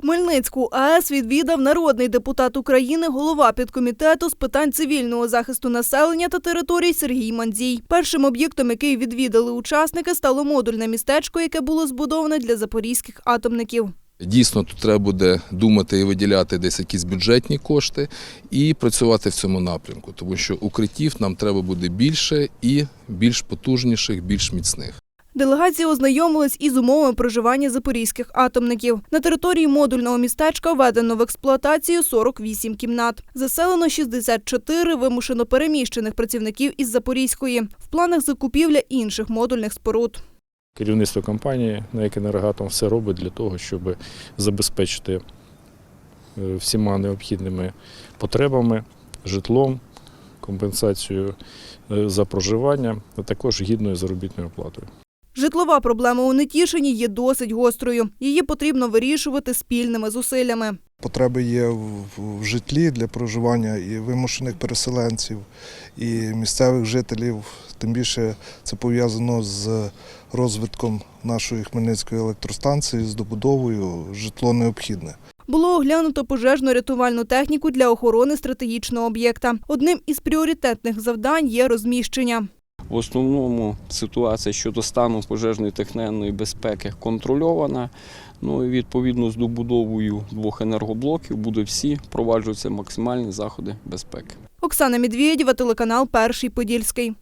Хмельницьку АЕС відвідав народний депутат України, голова підкомітету з питань цивільного захисту населення та територій Сергій Мандзій. Першим об'єктом, який відвідали учасники, стало модульне містечко, яке було збудоване для запорізьких атомників. Дійсно, тут треба буде думати і виділяти десь якісь бюджетні кошти і працювати в цьому напрямку, тому що укриттів нам треба буде більше і більш потужніших, більш міцних. Делегація ознайомилась із умовами проживання запорізьких атомників. На території модульного містечка введено в експлуатацію 48 кімнат. Заселено 64 вимушено переміщених працівників із Запорізької. В планах закупівля інших модульних споруд. Керівництво компанії «НАЕК «Енергоатом» все робить для того, щоб забезпечити е, всіма необхідними потребами, житлом, компенсацією е, за проживання, а також гідною заробітною платою. Житлова проблема у Нетішині є досить гострою. Її потрібно вирішувати спільними зусиллями. Потреби є в житлі для проживання і вимушених переселенців, і місцевих жителів. Тим більше це пов'язано з розвитком нашої Хмельницької електростанції, з добудовою житло необхідне. Було оглянуто пожежно-рятувальну техніку для охорони стратегічного об'єкта. Одним із пріоритетних завдань є розміщення. В основному ситуація щодо стану пожежної техненної безпеки контрольована. Ну і відповідно з добудовою двох енергоблоків буде всі проваджуються максимальні заходи безпеки. Оксана Медведєва, телеканал Перший Подільський.